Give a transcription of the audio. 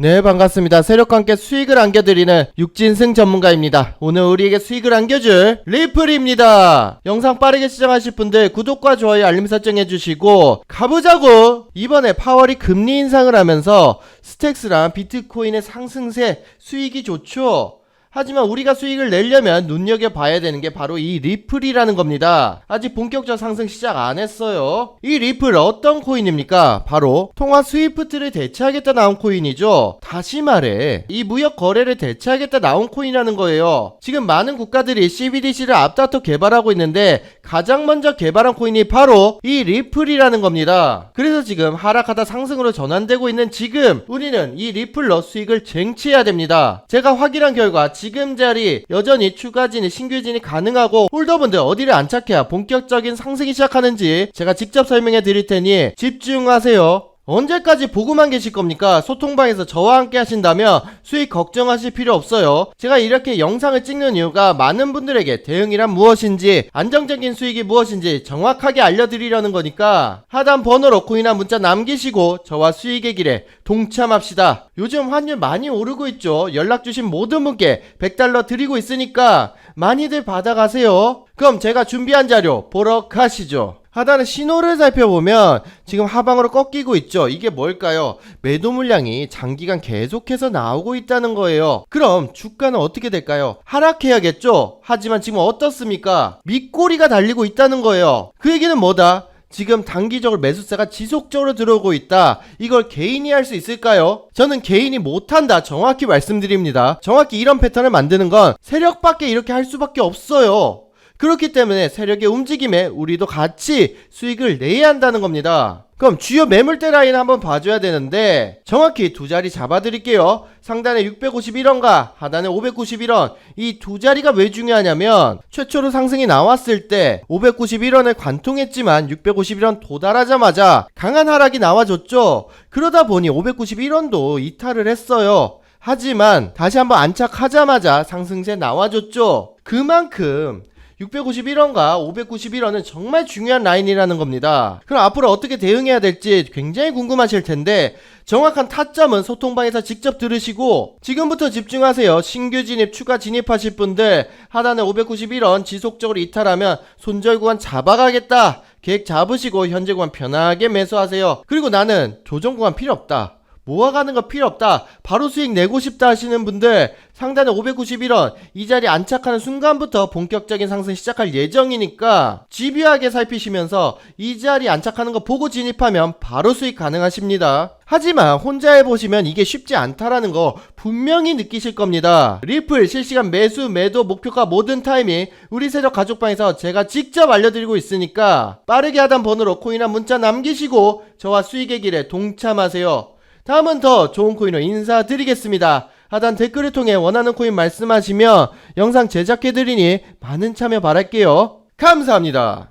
네, 반갑습니다. 세력과 함께 수익을 안겨드리는 육진승 전문가입니다. 오늘 우리에게 수익을 안겨줄 리플입니다. 영상 빠르게 시청하실 분들 구독과 좋아요, 알림 설정 해주시고 가보자고! 이번에 파월이 금리 인상을 하면서 스택스랑 비트코인의 상승세 수익이 좋죠? 하지만 우리가 수익을 내려면 눈여겨봐야 되는 게 바로 이 리플이라는 겁니다. 아직 본격적 상승 시작 안 했어요. 이 리플 어떤 코인입니까? 바로 통화 스위프트를 대체하겠다 나온 코인이죠. 다시 말해 이 무역 거래를 대체하겠다 나온 코인이라는 거예요. 지금 많은 국가들이 CBDC를 앞다퉈 개발하고 있는데 가장 먼저 개발한 코인이 바로 이 리플이라는 겁니다. 그래서 지금 하락하다 상승으로 전환되고 있는 지금 우리는 이 리플로 수익을 쟁취해야 됩니다. 제가 확인한 결과 지금 자리 여전히 추가진이 신규진이 가능하고 홀더분들 어디를 안착해야 본격적인 상승이 시작하는지 제가 직접 설명해 드릴 테니 집중하세요. 언제까지 보고만 계실 겁니까? 소통방에서 저와 함께 하신다면 수익 걱정하실 필요 없어요. 제가 이렇게 영상을 찍는 이유가 많은 분들에게 대응이란 무엇인지, 안정적인 수익이 무엇인지 정확하게 알려드리려는 거니까 하단 번호로 코인한 문자 남기시고 저와 수익의 길에 동참합시다. 요즘 환율 많이 오르고 있죠. 연락 주신 모든 분께 100달러 드리고 있으니까 많이들 받아가세요. 그럼 제가 준비한 자료 보러 가시죠. 하단의 신호를 살펴보면 지금 하방으로 꺾이고 있죠. 이게 뭘까요? 매도 물량이 장기간 계속해서 나오고 있다는 거예요. 그럼 주가는 어떻게 될까요? 하락해야겠죠? 하지만 지금 어떻습니까? 밑꼬리가 달리고 있다는 거예요. 그 얘기는 뭐다? 지금 단기적으로 매수세가 지속적으로 들어오고 있다. 이걸 개인이 할 수 있을까요? 저는 개인이 못한다. 정확히 말씀드립니다. 정확히 이런 패턴을 만드는 건 세력밖에 이렇게 할 수밖에 없어요. 그렇기 때문에 세력의 움직임에 우리도 같이 수익을 내야 한다는 겁니다. 그럼 주요 매물대 라인 한번 봐줘야 되는데 정확히 두 자리 잡아드릴게요. 상단에 651원과 하단에 591원 이 두 자리가 왜 중요하냐면 최초로 상승이 나왔을 때 591원을 관통했지만 651원 도달하자마자 강한 하락이 나와줬죠. 그러다 보니 591원도 이탈을 했어요. 하지만 다시 한번 안착하자마자 상승세 나와줬죠. 그만큼 651원과 591원은 정말 중요한 라인이라는 겁니다. 그럼 앞으로 어떻게 대응해야 될지 굉장히 궁금하실 텐데 정확한 타점은 소통방에서 직접 들으시고 지금부터 집중하세요. 신규 진입, 추가 진입하실 분들 하단에 591원 지속적으로 이탈하면 손절 구간 잡아가겠다. 계획 잡으시고 현재 구간 편하게 매수하세요. 그리고 나는 조정 구간 필요 없다. 모아가는 거 필요 없다. 바로 수익 내고 싶다 하시는 분들 상단에 591원 이 자리 안착하는 순간부터 본격적인 상승 시작할 예정이니까 집요하게 살피시면서 이 자리 안착하는 거 보고 진입하면 바로 수익 가능하십니다. 하지만 혼자 해보시면 이게 쉽지 않다라는 거 분명히 느끼실 겁니다. 리플 실시간 매수 매도 목표가 모든 타이밍 우리 세력 가족방에서 제가 직접 알려드리고 있으니까 빠르게 하단 번호로 코인한 문자 남기시고 저와 수익의 길에 동참하세요. 다음은 더 좋은 코인으로 인사드리겠습니다. 하단 댓글을 통해 원하는 코인 말씀하시면 영상 제작해드리니 많은 참여 바랄게요. 감사합니다.